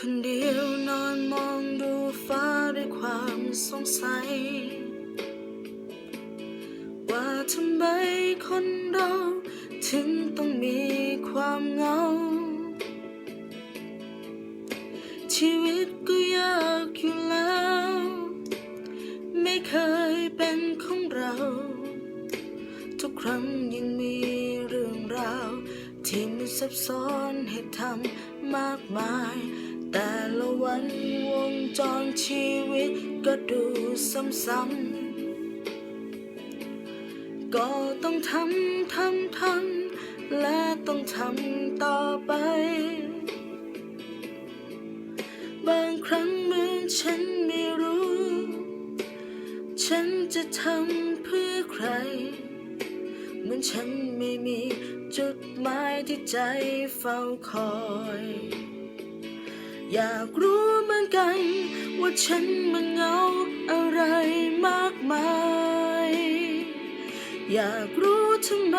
คนเดียวนอนมองดูฟ้าด้วยความสงสัย ว่าทำไมคนเราถึงต้องมีความเหงา ชีวิตก็ยากอยู่แล้ว ไม่เคยเป็นของเรา ทุกครั้งยังมีเรื่องราว ที่มันซับซ้อนให้ทำมากมาย แต่ละวันวงจรชีวิตก็ดูซ้ำๆ ก็ต้องทำทำทำและต้องทำต่อไป บางครั้งเหมือนฉันไม่รู้ ฉันจะทำเพื่อใคร เหมือนฉันไม่มีจุดหมายที่ใจเฝ้าคอย อยากรู้เหมือนกัน ว่าฉันมันเหงาอะไรมากมาย อยากรู้ทำไม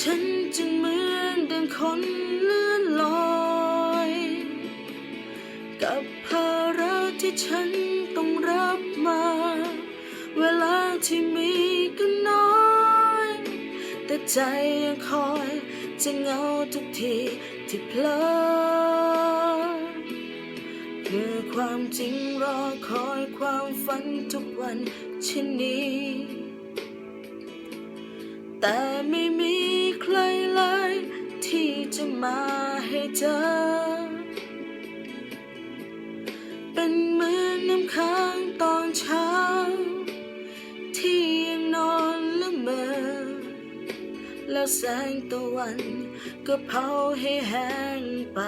ฉันจึงเหมือนดังคนเลื่อนลอย กับภาระที่ฉันต้องรับมา เวลาที่มีก็น้อย แต่ใจยังคอยจะเหงาทุกทีที่เพลอเมื่อ ความจริงรอคอยความฝันทุกวันเช่นนี้ แต่ไม่มีใครเลยที่จะมาให้เจอ เป็นเหมือนน้ำค้างตอนเช้า ที่ยังนอนละเมอ แล้วแสงตะวันก็เผาให้แห้งไป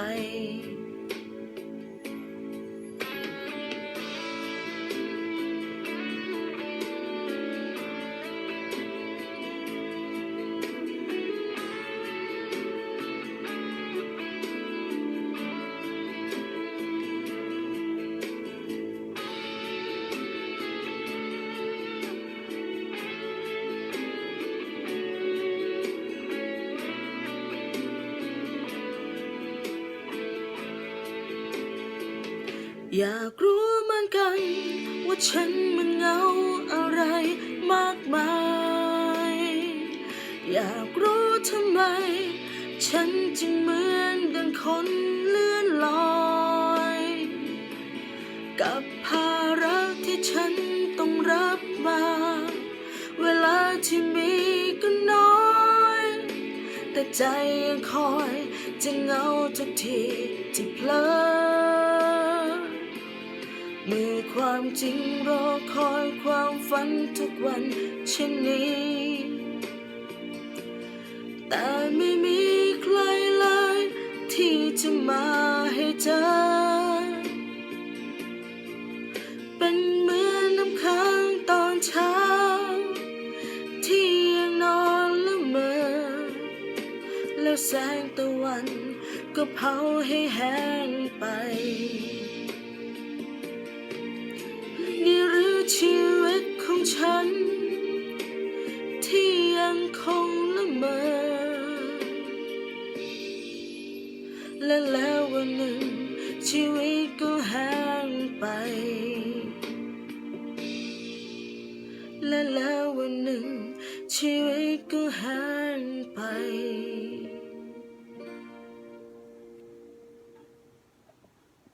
อยากรู้เหมือนกัน ว่าฉันมันเหงาอะไรมากมาย อยากรู้ทำไม ฉันจึงเหมือนดังคนเลื่อนลอย กับภาระที่ฉันต้องรับมา เวลาที่มีก็น้อย แต่ใจยังคอยจะเหงาทุกทีที่เพลอเมื่อความจริงรอคอยความฝันทุกวันเช่นนี้ แต่ไม่มีใครเลย ที่จะมาให้เจอเป็นเหมือนน้ำค้างตอนเช้า ที่ยังนอนละเมอ แล้วแสงตะวันก็เผาให้แห้งไป ชีวิตของฉัน ที่ยังคงละเมอและแล้ววันหนึ่ง ชีวิตก็แห้งไป และแล้ววันหนึ่ง ชีวิตก็แห้งไป